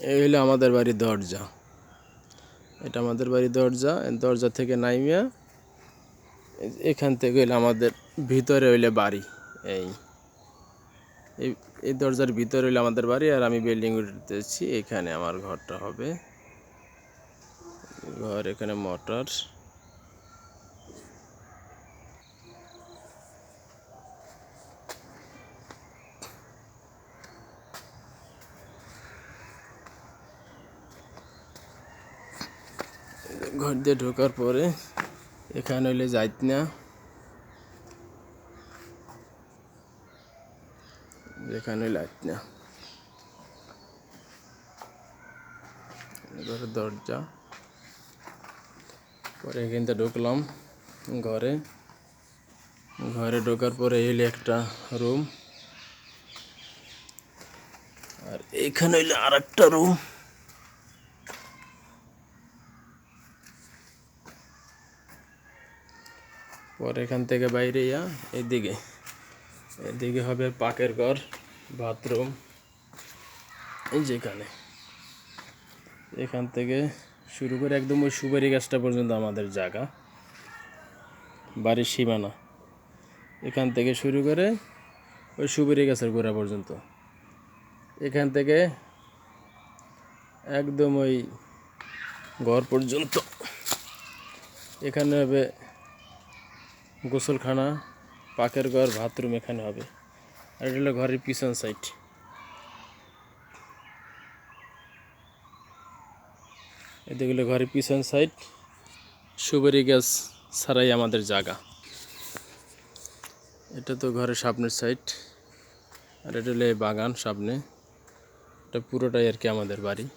এই হলো আমাদের বাড়ির দরজা। এটা আমাদের বাড়ির দরজা দরজা থেকে নাইমিয়া এখান থেকে হইলে আমাদের ভিতরে হইলে বাড়ি। এই এই এই দরজার ভিতরে হইলে আমাদের বাড়ি আর আমি বিল্ডিং উঠতেছি। এখানে আমার ঘরটা হবে। ঘর এখানে মোটর। ঘর দিয়ে ঢোকার পরে এখানে হইলে যাইত না এখানে লাইট না ঘরের দরজা। পরে এখান থেকে ঢুকলাম ঘরে। ঘরে ঢোকার পরে এলে একটা রুম। আর এখানে হইলে আর একটা রুম। পরে এখান থেকে বাইরে ইয়া, এদিকে। এদিকে হবে পাকের ঘর, বাথরুম, এই যেখানে এখান থেকে শুরু করে একদম ওই সুপারি গাছটা পর্যন্ত আমাদের জায়গা, বাড়ির সীমানা। এখান থেকে শুরু করে ওই সুপারি গাছের গোড়া পর্যন্ত। এখান থেকে একদম ওই ঘর পর্যন্ত। এখানে হবে গোসলখানা, পাকের ঘর, বাথরুম এখানে হবে। আর এটা হলো ঘরের পিছন সাইড এদিকে ঘরের পিছন সাইড সুপারি গাছ ছাড়াই আমাদের জায়গা। এটা তো ঘরের সামনের সাইড আর এটা হলো বাগান সামনে। এটা পুরোটাই আর কি আমাদের বাড়ি।